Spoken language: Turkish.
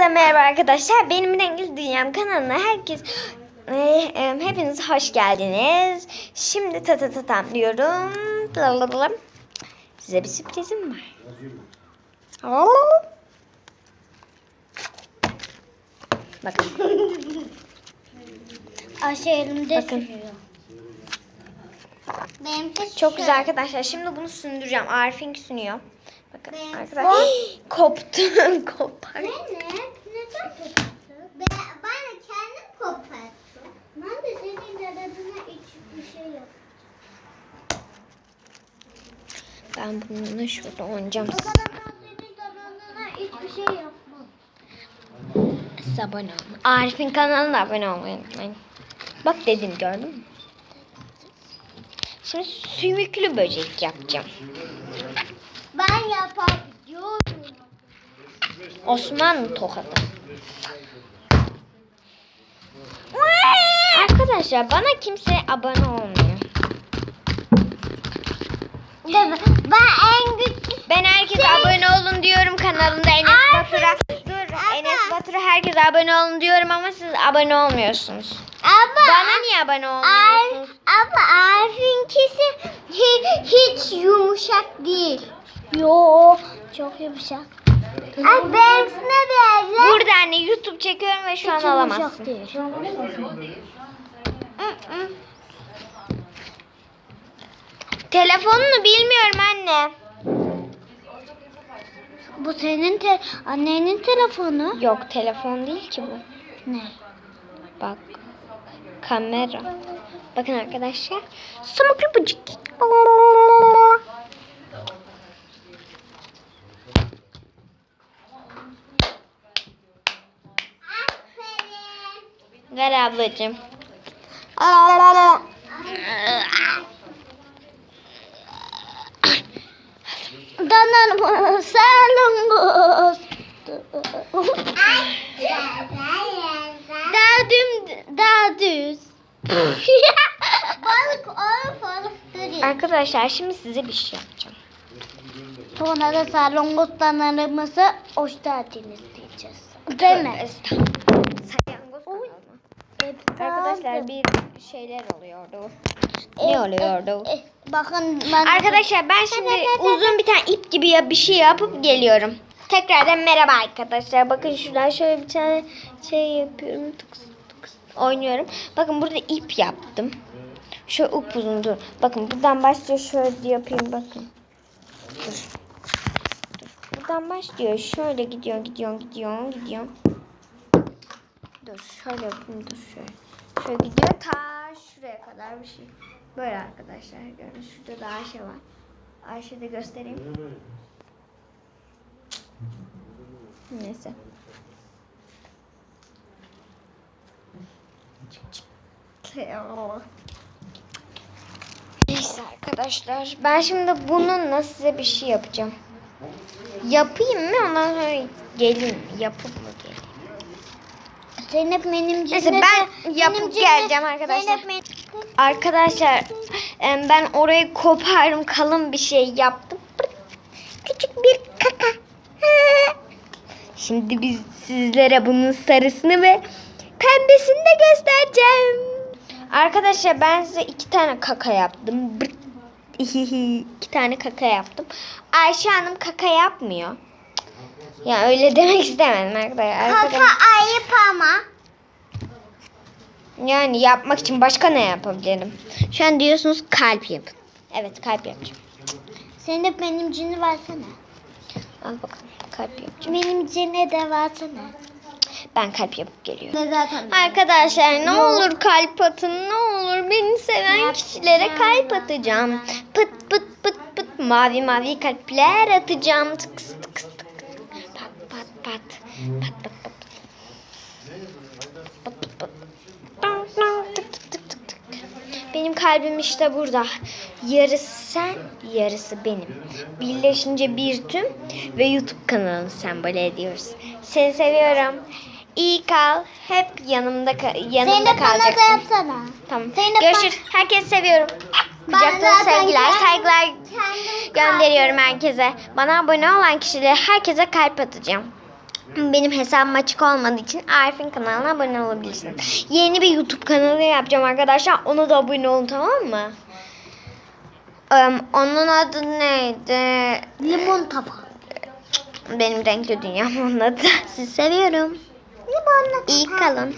Herkese merhaba arkadaşlar. Benim Renkli Dünyam kanalına herkes e, e, hepiniz hoş geldiniz. Şimdi ta ta ta tam diyorum. Blablabla. Size bir sürprizim var. Bakın. Ayşe elimde Bakın. sürüyor. Benimki Çok güzel arkadaşlar. Şimdi bunu sündüreceğim. Arif'in sünüyor. Bakın arkadaşlar. Koptu. Kopar. Ne? Neden koparttın? Ben, ben kendim koparttım. Ben de senin dadına hiçbir şey yok. Ben bununla şurada oynayacağım. O kadar senin dadına hiçbir şey yapmam. Siz abone olun. Arif'in kanalına abone olmayı unutmayın. Bak dedim gördün mü? Şimdi sümüklü böcek yapacağım. Ben yapabiliyorum. Osmanlı tokadı. Arkadaşlar bana kimse abone olmuyor. Ben en güçlü Ben herkese abone olun diyorum kanalında Enes Batur'a. Dur Enes Batur'a herkese abone olun diyorum ama siz abone olmuyorsunuz. Ama Bana niye abone olmuyorsunuz? ama Arif'inkisi hi- hiç yumuşak değil. Yo, çok yumuşak. Ay benimkine böyle. Burada anne YouTube çekiyorum ve şu an Hiç yumuşak alamazsın. değil. Hı hı. Telefonunu bilmiyorum anne. Bu senin te annenin telefonu. Yok telefon değil ki bu. Ne? Bak. Kamera. Bakın arkadaşlar. Sumuklu bıcık. Ver ablacığım. Danan salıngoz. Daha düm daha düz. balık duruyor. Arkadaşlar şimdi size bir şey yapacağım. Sonra da salongoz danarımızı hoş geldiniz diyeceğiz. Değil mi? Estağfurullah. Arkadaşlar bir şeyler oluyordu. Ne oluyordu? Eh, Bakın ben Arkadaşlar ben şimdi uzun bir tane ip gibi ya bir şey yapıp geliyorum. Tekrardan merhaba arkadaşlar. Bakın şuradan şöyle bir tane şey yapıyorum. Tıks tıks oynuyorum. Bakın burada ip yaptım. Şu upuzun dur. Bakın buradan başlıyor şöyle yapayım bakın. Dur. Dur. Buradan başlıyor. Şöyle gidiyor gidiyor gidiyor gidiyor. Dur şöyle yapayım dur şöyle. Şöyle gidiyor ta şuraya kadar bir şey. Böyle arkadaşlar görün. Şurada da Ayşe var. Ayşe de göstereyim. Neyse. Neyse arkadaşlar. Ben şimdi bununla size bir şey yapacağım. Yapayım mı ondan sonra geleyim. Yapıp mı geleyim? Zeynep benim Neyse ben yapıp geleceğim arkadaşlar. Zeynep benim Arkadaşlar ben orayı kopardım kalın bir şey yaptım. Küçük bir kaka. Şimdi biz sizlere bunun sarısını ve pembesini de göstereceğim. Arkadaşlar ben size iki tane kaka yaptım. İki tane kaka yaptım. Ayşe Hanım kaka yapmıyor. Ya öyle demek istemedim arkadaşlar. Arkadaşlar- ayıp ama. Yani yapmak için başka ne yapabilirim? Şu an diyorsunuz kalp yapın. Evet kalp yapacağım. Zeynep benim cini versene. Al bakalım kalp yapacağım. Benim cini de versene. Ben kalp yapıp geliyorum. Ne zaten. Arkadaşlar ne olur kalp atın ne olur beni seven kişilere kalp atacağım. Pıt pıt pıt pıt mavi mavi kalpler atacağım. Tıks pat pat. Pat pat pat. Pat pat pat. Tık tık tık tık tık. Benim kalbim işte burada. Yarısı sen, yarısı benim. Birleşince bir tüm ve YouTube kanalını sembol ediyoruz. Seni seviyorum. İyi kal. Hep yanımda ka- yanımda Zeynep bana da kalacaksın. yapsana. Tamam. Zeynep Görüşürüz. Herkes seviyorum. Kucaktan zaten sevgiler, kendim- saygılar kendim gönderiyorum herkese. Bana abone olan kişilere herkese kalp atacağım. Benim hesabım açık olmadığı için Arif'in kanalına abone olabilirsin. Yeni bir YouTube kanalı yapacağım arkadaşlar. Ona da abone olun tamam mı? Em, onun adı neydi? Limon tava. Benim renkli dünyam onun adı. Sizi seviyorum. Limonlu İyi kalın.